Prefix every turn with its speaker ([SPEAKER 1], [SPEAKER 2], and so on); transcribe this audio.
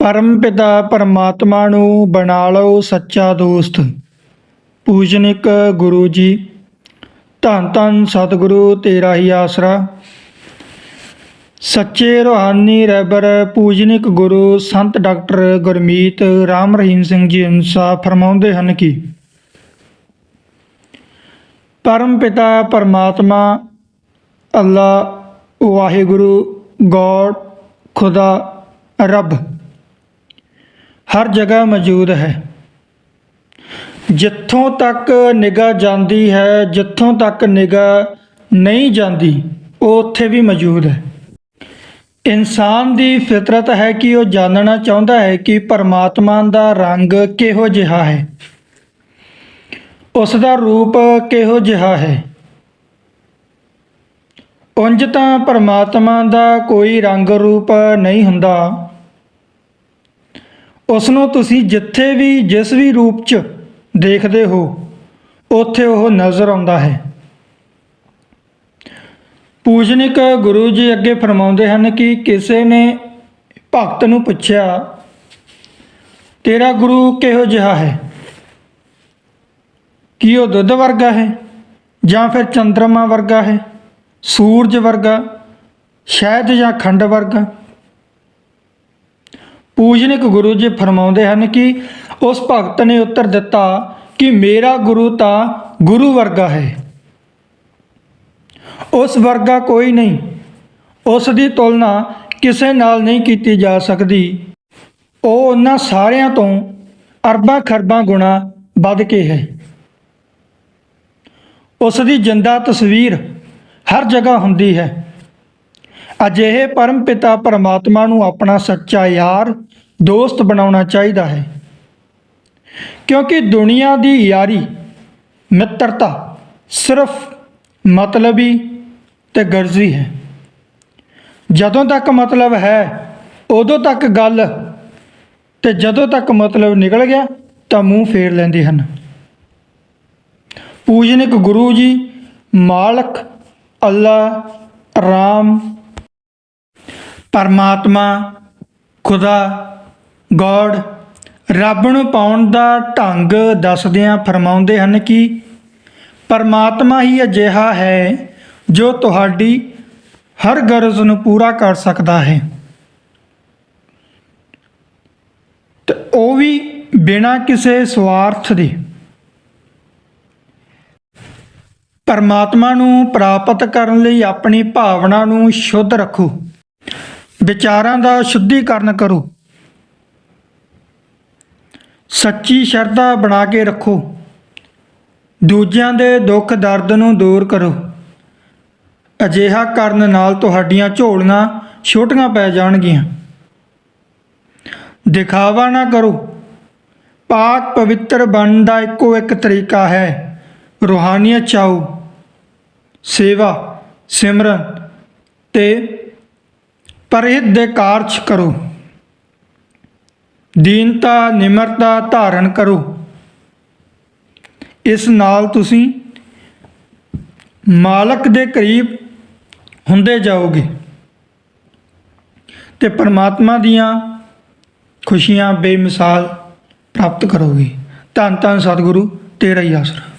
[SPEAKER 1] ਪਰਮ ਪਿਤਾ ਪਰਮਾਤਮਾ ਨੂੰ ਬਣਾ ਲਓ ਸੱਚਾ ਦੋਸਤ। ਪੂਜਨਿਕ ਗੁਰੂ ਜੀ, ਧੰਨ ਧੰਨ ਸਤਿਗੁਰੂ ਤੇਰਾ ਹੀ ਆਸਰਾ। ਸੱਚੇ ਰੋਹਾਨੀ ਰੈਬਰ ਪੂਜਨਿਕ ਗੁਰੂ ਸੰਤ ਡਾਕਟਰ ਗੁਰਮੀਤ ਰਾਮ ਰਹੀਮ ਸਿੰਘ ਜੀ ਅਨਸਾ ਫਰਮਾਉਂਦੇ ਹਨ ਕਿ ਪਰਮ ਪਿਤਾ ਪਰਮਾਤਮਾ, ਅੱਲਾ, ਵਾਹਿਗੁਰੂ ਗੋਡ ਖੁਦਾ, ਰੱਬ ਹਰ ਜਗ੍ਹਾ ਮੌਜੂਦ ਹੈ। ਜਿੱਥੋਂ ਤੱਕ ਨਿਗਾਹ ਜਾਂਦੀ ਹੈ, ਜਿੱਥੋਂ ਤੱਕ ਨਿਗਾਹ ਨਹੀਂ ਜਾਂਦੀ, ਉਹ ਉੱਥੇ ਵੀ ਮੌਜੂਦ ਹੈ। ਇਨਸਾਨ ਦੀ ਫਿਤਰਤ ਹੈ ਕਿ ਉਹ ਜਾਣਨਾ ਚਾਹੁੰਦਾ ਹੈ ਕਿ ਪਰਮਾਤਮਾ ਦਾ ਰੰਗ ਕਿਹੋ ਜਿਹਾ ਹੈ। ਉਸ ਦਾ ਰੂਪ ਕਿਹੋ ਜਿਹਾ ਹੈ। ਉਂਝ ਤਾਂ ਪਰਮਾਤਮਾ ਦਾ ਕੋਈ ਰੰਗ ਰੂਪ ਨਹੀਂ ਹੁੰਦਾ। ਉਸ ਨੂੰ ਤੁਸੀਂ ਜਿੱਥੇ ਵੀ, ਜਿਸ ਵੀ ਰੂਪ 'ਚ ਦੇਖਦੇ ਹੋ, ਉੱਥੇ ਉਹ ਨਜ਼ਰ ਆਉਂਦਾ ਹੈ। ਪੂਜਨਿਕ ਗੁਰੂ ਜੀ ਅੱਗੇ ਫਰਮਾਉਂਦੇ ਹਨ ਕਿ ਕਿਸੇ ਨੇ ਭਗਤ ਨੂੰ ਪੁੱਛਿਆ, ਤੇਰਾ ਗੁਰੂ ਕਿਹੋ ਜਿਹਾ ਹੈ? ਕੀ ਉਹ ਦੁੱਧ ਵਰਗਾ ਹੈ ਜਾਂ ਫਿਰ ਚੰਦਰਮਾ ਵਰਗਾ ਹੈ, ਸੂਰਜ ਵਰਗਾ, ਸ਼ਹਿਦ ਜਾਂ ਖੰਡ ਵਰਗਾ? ਪੂਜਨਿਕ ਗੁਰੂ ਜੀ ਫਰਮਾਉਂਦੇ ਹਨ ਕਿ ਉਸ ਭਗਤ ਨੇ ਉੱਤਰ ਦਿੱਤਾ ਕਿ ਮੇਰਾ ਗੁਰੂ ਤਾਂ ਗੁਰੂ ਵਰਗਾ ਹੈ। ਉਸ ਵਰਗਾ ਕੋਈ ਨਹੀਂ। ਉਸ ਦੀ ਤੁਲਨਾ ਕਿਸੇ ਨਾਲ ਨਹੀਂ ਕੀਤੀ ਜਾ ਸਕਦੀ। ਉਹ ਉਹਨਾਂ ਸਾਰਿਆਂ ਤੋਂ ਅਰਬਾਂ ਖਰਬਾਂ ਗੁਣਾ ਵੱਧ ਕੇ ਹੈ। ਉਸ ਦੀ ਜਿੰਦਾ ਤਸਵੀਰ ਹਰ ਜਗ੍ਹਾ ਹੁੰਦੀ ਹੈ। ਅਜਿਹੇ ਪਰਮ ਪਿਤਾ ਪਰਮਾਤਮਾ ਨੂੰ ਆਪਣਾ ਸੱਚਾ ਯਾਰ ਦੋਸਤ ਬਣਾਉਣਾ ਚਾਹੀਦਾ ਹੈ। ਕਿਉਂਕਿ ਦੁਨੀਆ ਦੀ ਯਾਰੀ, ਮਿੱਤਰਤਾ ਸਿਰਫ ਮਤਲਬੀ ਤੇ ਗਰਜ਼ੀ ਹੈ। ਜਦੋਂ ਤੱਕ ਮਤਲਬ ਹੈ, ਉਦੋਂ ਤੱਕ ਗੱਲ ਤੇ ਜਦੋਂ ਤੱਕ ਮਤਲਬ ਨਿਕਲ ਗਿਆ, ਤਾਂ ਮੂੰਹ ਫੇਰ ਲੈਂਦੇ ਹਨ। ਪੂਜਨਿਕ ਗੁਰੂ ਜੀ, ਮਾਲਕ ਅੱਲਾ ਰਾਮ, ਪਰਮਾਤਮਾ, ਖੁਦਾ ਗੋਡ, ਰੱਬ ਨੂੰ ਪਾਉਣ ਦਾ ਢੰਗ ਦੱਸਦਿਆਂ ਫਰਮਾਉਂਦੇ ਹਨ ਕਿ ਪਰਮਾਤਮਾ ਹੀ ਅਜਿਹਾ ਹੈ ਜੋ ਤੁਹਾਡੀ ਹਰ ਗਰਜ਼ ਨੂੰ ਪੂਰਾ ਕਰ ਸਕਦਾ ਹੈ। ਤੇ ਉਹ ਵੀ ਬਿਨਾਂ ਕਿਸੇ ਸਵਾਰਥ ਦੇ। ਪਰਮਾਤਮਾ ਨੂੰ ਪ੍ਰਾਪਤ ਕਰਨ ਲਈ ਆਪਣੀ ਭਾਵਨਾ ਨੂੰ ਸ਼ੁੱਧ ਰੱਖੋ। ਵਿਚਾਰਾਂ ਦਾ ਸ਼ੁੱਧੀਕਰਨ ਕਰੋ। ਸੱਚੀ ਸ਼ਰਧਾ ਬਣਾ ਕੇ ਰੱਖੋ। ਦੂਜਿਆਂ ਦੇ ਦੁੱਖ ਦਰਦ ਨੂੰ ਦੂਰ ਕਰੋ। ਅਜਿਹਾ ਕਰਨ ਨਾਲ ਤੁਹਾਡੀਆਂ ਝੋਲੀਆਂ ਛੋਟੀਆਂ ਪੈ ਜਾਣਗੀਆਂ। ਦਿਖਾਵਾ ਨਾ ਕਰੋ। ਪਾਕ ਪਵਿੱਤਰ ਬਣਨ ਦਾ ਇੱਕੋ ਇੱਕ ਤਰੀਕਾ ਹੈ। ਰੂਹਾਨੀਅਤ ਚਾਓ। ਸੇਵਾ, ਸਿਮਰਨ ਤੇ ਪਰਹਿਤ ਦੇ ਕਾਰਜ ਕਰੋ। ਦੀਨਤਾ, ਨਿਮਰਤਾ ਧਾਰਨ ਕਰੋ। ਇਸ ਨਾਲ ਤੁਸੀਂ ਮਾਲਕ ਦੇ ਕਰੀਬ ਹੁੰਦੇ ਜਾਓਗੇ ਤੇ ਪਰਮਾਤਮਾ ਦੀਆਂ ਖੁਸ਼ੀਆਂ ਬੇਮਿਸਾਲ ਪ੍ਰਾਪਤ ਕਰੋਗੇ। ਧੰਨ ਧੰਨ ਸਤਿਗੁਰੂ, ਤੇਰਾ ਹੀ ਆਸਰਾ।